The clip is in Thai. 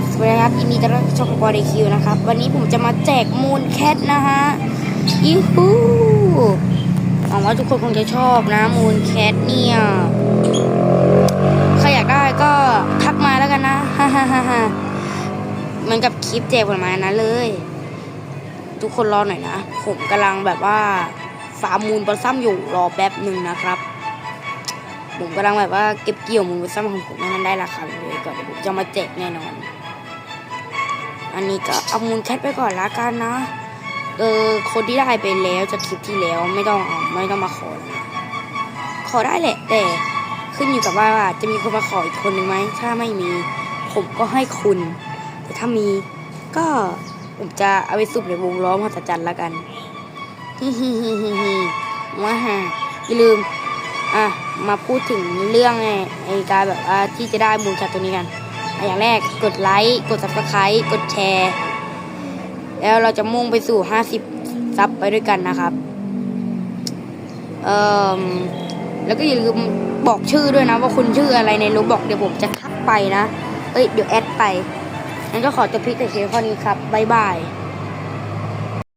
ครับสวัสดีครับยินดีต้อนรับช่องบอดี้คิวนะครับ วันนี้ผมจะมาแจกมูนแคทนะฮะยูฮูหวังว่าทุกคนคงจะชอบนะมูนแคทเนี่ยใครอยากได้ก็ทักมาแล้วกันนะฮ่าฮ่าฮ่าฮ่าเหมือนกับคลิปแจกผลไม้นะเลย ทุกคนรอหน่อยนะ ผมกำลังแบบว่าฟาร์มมูนบอลซัมอยู่รอแป๊บหนึ่งนะครับผมกำลังแบบว่าเก็บเกี่ยวมูลซัมของผมให้มันได้ราคาเลยก่อนเดี๋ยวผมจะมาแจกแน่นอน อันนี้ก็เอามูลแคทไปก่อนละกันนะเออคนที่ได้ไปแล้วจากคลิปที่แล้วไม่ต้องเอาไม่ต้องมาขอแล้วนะขอได้แหละ แต่ขึ้นอยู่กับว่าจะมีคนมาขออีกคนหนึ่งไหมถ้าไม่มี ผมก็ให้คุณ แต่ถ้ามี ก็ผมจะเอาไปซุปในวงล้อมหัศจรรย์ละกันฮิฮิฮิฮิฮิว่าฮะอย่าลืม อะ มาพูดถึงเรื่องไอ้ไอการแบบว่าที่จะได้มูลค่าตัวนี้กัน อย่างแรกกดไลค์กด subscribe กดแชร์ แล้วเราจะมุ่งไปสู่ 50 ซับไปด้วยกันนะครับ เอ่อแล้วก็อย่าลืมบอกชื่อด้วยนะ ว่าคุณชื่ออะไรในรูบอกเดี๋ยวผมจะทักไปนะ เอ้ยเดี๋ยวแอดไปงั้นก็ขอจบพิกแต่เพียงเท่านี้ครับบ๊ายบาย